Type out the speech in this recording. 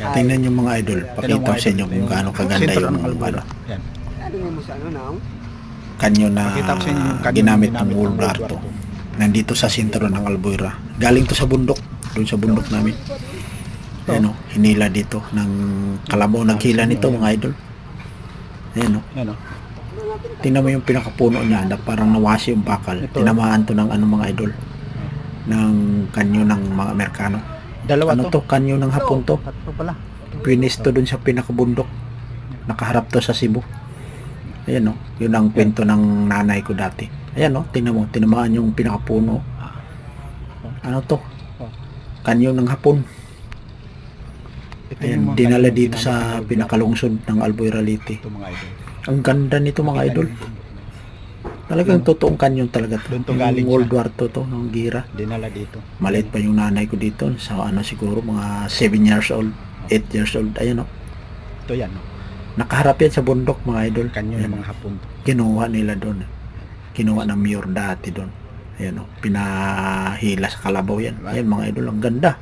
Yan. Tingnan nyo mga idol. Pakita ko sa inyo kung yung gaano kaganda yung ano, Yan. Mo sa na? kanyo na Pakita ko sa inyo yung kanyo ginamit na ng. Wolverto. Nandito sa sentro ng Albuera. Galing to sa bundok. Doon sa bundok namin. Ayan o, hinila dito ng kalabaw naghila nito mga idol. Ayan o, Yan o. tingnan mo yung pinakapuno niya na parang nawasi yung bakal. Tinamaan to ng ano mga idol. Ng kanyo ng mga Amerikano. Dalawa Ano to. to? Kanyo ng hapon to. Tatlo pala. Pinis to dun sa pinakabundok. Nakaharap to sa Cebu. Ayan o, yun ang kwento ng nanay ko dati. Ayan o, tingnan mo, tinamaan yung pinakapuno. Ano to? Kanyo ng hapon. Ayan, dinala dito sa pinakalungsod ng Albuera Liti. Ang ganda nito mga idol. Talagang totoong kanyon talaga to. Doon to galing World siya. War II to, ng gira. Dinala dito. Maliit pa yung nanay ko dito. Sa ano siguro, mga 7 years old, 8 years old. Ayan o. Ito yan. o. Nakaharap yan sa bundok mga idol. Kanyo Ayan. ng mga hapon. Kinuha nila doon. Kinuha ng mayor dati doon. Ayan o. Pinahila sa kalabaw yan. Ayan mga idol. Ang ganda.